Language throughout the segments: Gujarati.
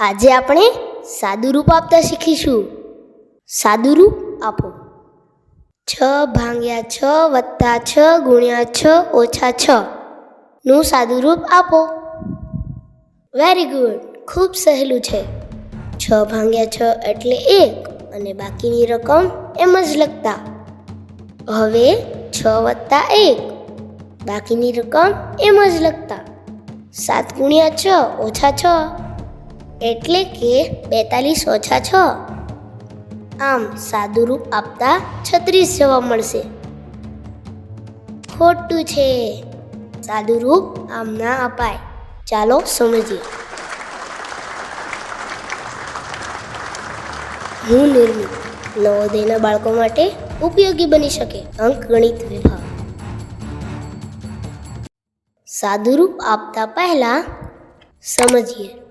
આજે આપણે સાદુરૂપ આપતા શીખીશું. સાદુરૂપ આપો. છ ભાંગ્યા છ વત્તા છ ગુણ્યા છ ઓછા છ. નું સાદુરૂપ આપો. વેરી ગુડ ખૂબ સહેલું છે. છ ભાંગ્યા છ એટલે એક અને બાકીની રકમ એમ જ લખતા. હવે છ વત્તા એક, બાકીની રકમ એમ જ લખતા. સાત ગુણ્યા છ ઓછા છ. એટલે કે બેતાલીસ ઓછા છ. આમ સાદું રૂપ આપતા છત્રીસ જવાબ મળશે. ખોટું છે. સાદું રૂપ આમ ના અપાય. ચાલો સમજીએ. હું નિર્મિત. નવોદયના બાળકો માટે ઉપયોગી બની શકે અંક ગણિત વિભાગ. સાદુરૂપ આપતા પહેલા સમજીએ.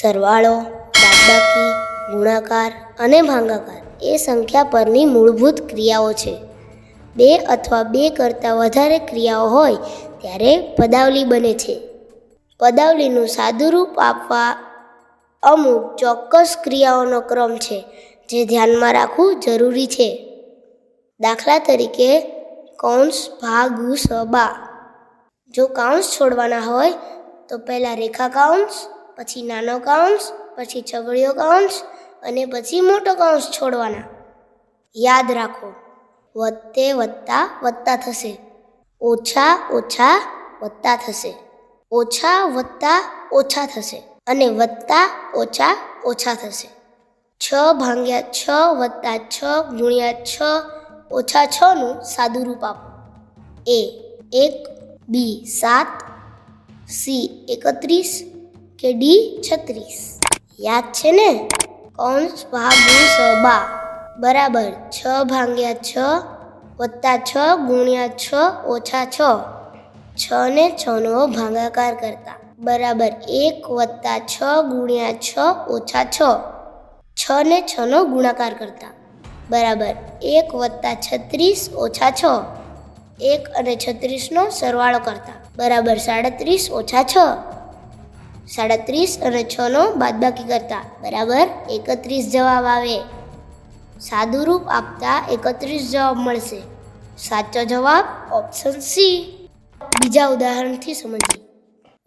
સરવાળો, બાદબાકી, ગુણાકાર અને ભાંગાકાર એ સંખ્યા પરની મૂળભૂત ક્રિયાઓ છે. બે અથવા બે કરતાં વધારે ક્રિયાઓ હોય ત્યારે પદાવલી બને છે. પદાવલીનું સાદુરૂપ આપવા અમુક ચોક્કસ ક્રિયાઓનો ક્રમ છે જે ધ્યાનમાં રાખવું જરૂરી છે. દાખલા તરીકે, કૌંસ, ભાગુ સબા જો કાઉન્સ છોડવાના હોય, તો પહેલાં રેખા કાઉન્સ પછી નાનો કાઉન્સ પછી છગડીયો કાઉન્સ અને પછી મોટો કાઉન્સ છોડવાના. યાદ રાખો, વધતે વત્તા વત્તા થશે, ઓછા ઓછા વત્તા થશે, ઓછા વત્તા ઓછા થશે અને વત્તા ઓછા ઓછા થશે. છ ભાંગ્યા છ વત્તા છ ગુણ્યા છ ઓછા છનું સાદું રૂપ આપો. એ એક, બી સાત, સી એકત્રીસ કે ડી છત્રીસ. યાદ છે ને? કૌંસ ભાગુ સબા બરાબર, છ ભાગ્યા છ વત્તા છ ગુણ્યા છ ઓછા છ. છ ને છનો ભાગાકાર કરતા. બરાબર, એક વત્તા છ ગુણ્યા છ ઓછા છ. છ ને છનો ગુણાકાર કરતા. બરાબર, એક વત્તા છત્રીસ ઓછા છ. એક અને છત્રીસનો સરવાળો કરતા. બરાબર, સાડત્રીસ ઓછા છ. સાડત્રીસ અને છનો બાદબાકી કરતા. બરાબર? એકત્રીસ જવાબ આવે. સાદું રૂપ આપતા એકત્રીસ જવાબ મળશે. સાચો જવાબ ઓપ્શન સી બીજા ઉદાહરણથી સમજીએ.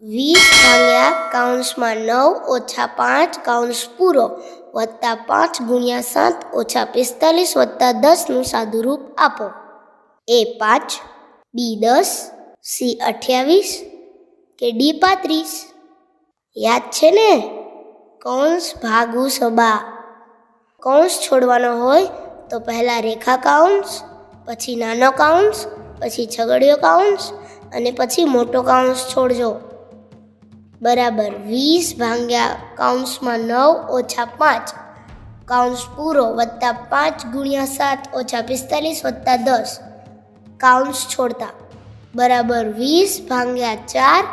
વીસ ભાગ્યા કાઉન્સમાં નવ ઓછા પાંચ કાઉન્સ પૂરો. વત્તા પાંચ ગુણ્યા સાત ઓછા પિસ્તાલીસ વત્તા દસનું સાદું રૂપ આપો. એ પાંચ, બી દસ, સી અઠ્યાવીસ કે ડી પાંત્રીસ? યાદ છે ને? કૌંસ ભાગુ સબા કૌંસ છોડવાનો હોય તો પહેલાં રેખા કાઉન્સ પછી નાનો કાઉન્સ પછી છગડીયો કાઉન્સ અને પછી મોટો કાઉન્સ છોડજો. બરાબર વીસ ભાંગ્યા કાઉન્સમાં નવ ઓછા પાંચ. કાઉન્સ પૂરો વત્તા પાંચ ગુણ્યા સાત ઓછા પિસ્તાલીસ વત્તા દસ. કાઉન્સ છોડતા. બરાબર વીસ ભાંગ્યા ચાર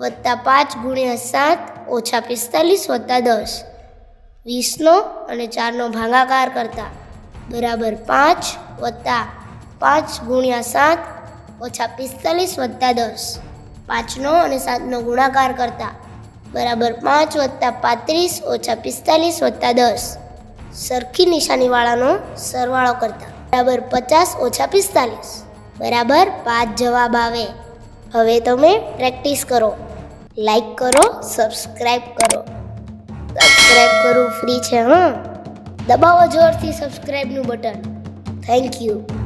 વત્તા પાંચ ગુણ્યા સાત ઓછા પિસ્તાલીસ વત્તા દસ. વીસનો અને ચારનો ભાગાકાર કરતા બરાબર પાંચ વત્તા પાંચ ગુણ્યા સાત ઓછા પિસ્તાલીસ વત્તા દસ. પાંચનો અને સાતનો ગુણાકાર કરતા બરાબર પાંચ વત્તા પાંત્રીસ ઓછા પિસ્તાલીસ વત્તા દસ. સરખી નિશાનીવાળાનો સરવાળો કરતા બરાબર પચાસ ઓછા પિસ્તાલીસ. બરાબર પાંચ જવાબ આવે. હવે તમે પ્રેક્ટિસ કરો. લાઈક કરો સબસ્ક્રાઈબ કરો. સબસ્ક્રાઈબ કરવું ફ્રી છે, હા? દબાવો જોરથી સબસ્ક્રાઈબનું બટન. Thank you